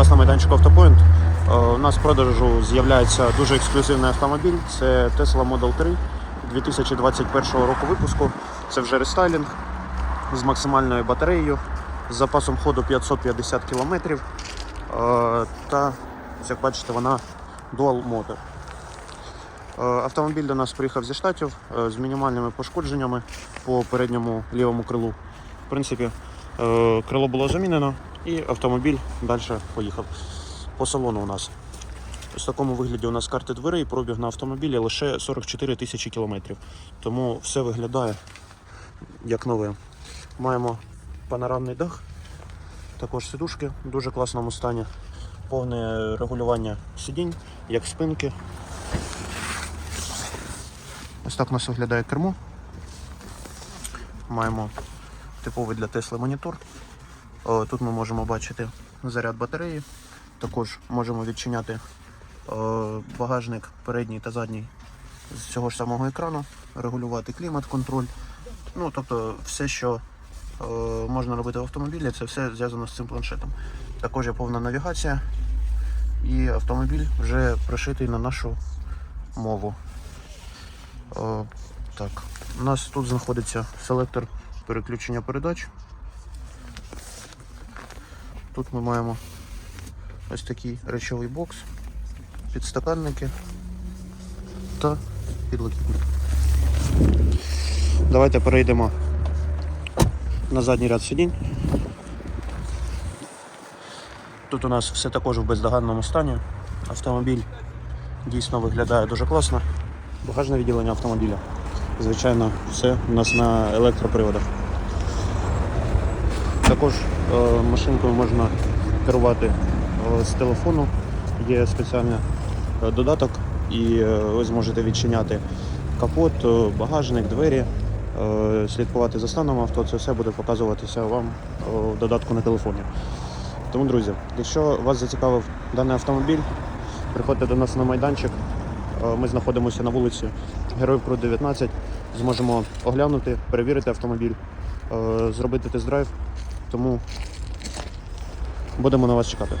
вас на майданчику Автопоінт. Е, У нас в продажу з'являється дуже ексклюзивний автомобіль. Це Tesla Model 3 2021 року випуску. Це вже рестайлінг з максимальною батареєю, з запасом ходу 550 км. Та, як бачите, вона Dual Motor. Е, Автомобіль до нас приїхав зі штатів е, з мінімальними пошкодженнями по передньому лівому крилу. В принципі, е, крило було замінено і автомобіль далі поїхав. По салону у нас. Ось в такому вигляді у нас карти дверей, пробіг на автомобілі лише 44 тисячі кілометрів. Тому все виглядає як нове. Маємо панорамний дах, також сидушки в дуже класному стані, повне регулювання сидінь, як спинки. Ось так у нас виглядає кермо. Маємо типовий для Тесли монітор. Тут ми можемо бачити заряд батареї. Також можемо відчиняти багажник передній та задній з цього ж самого екрану, регулювати клімат-контроль. Ну, тобто все, що е, можна робити в автомобілі, це все зв'язано з цим планшетом. Також є повна навігація і автомобіль вже прошитий на нашу мову. Так. У нас тут знаходиться селектор переключення передач. Тут ми маємо ось такий речовий бокс, підстаканники та підлокітник. Давайте перейдемо на задній ряд сидінь. Тут у нас все також в бездоганному стані. Автомобіль дійсно виглядає дуже класно. Багажне відділення автомобіля. Звичайно, все у нас на електроприводах. Також е, машинкою можна керувати е, з телефону. Є спеціальний е, додаток, і ви зможете відчиняти капот, багажник, двері, слідкувати за станом авто. Це все буде показуватися вам в додатку на телефоні. Тому, друзі, якщо вас зацікавив даний автомобіль, приходьте до нас на майданчик. Ми знаходимося на вулиці Героїв Крут 19. Зможемо оглянути, перевірити автомобіль, зробити тест-драйв. Тому будемо на вас чекати.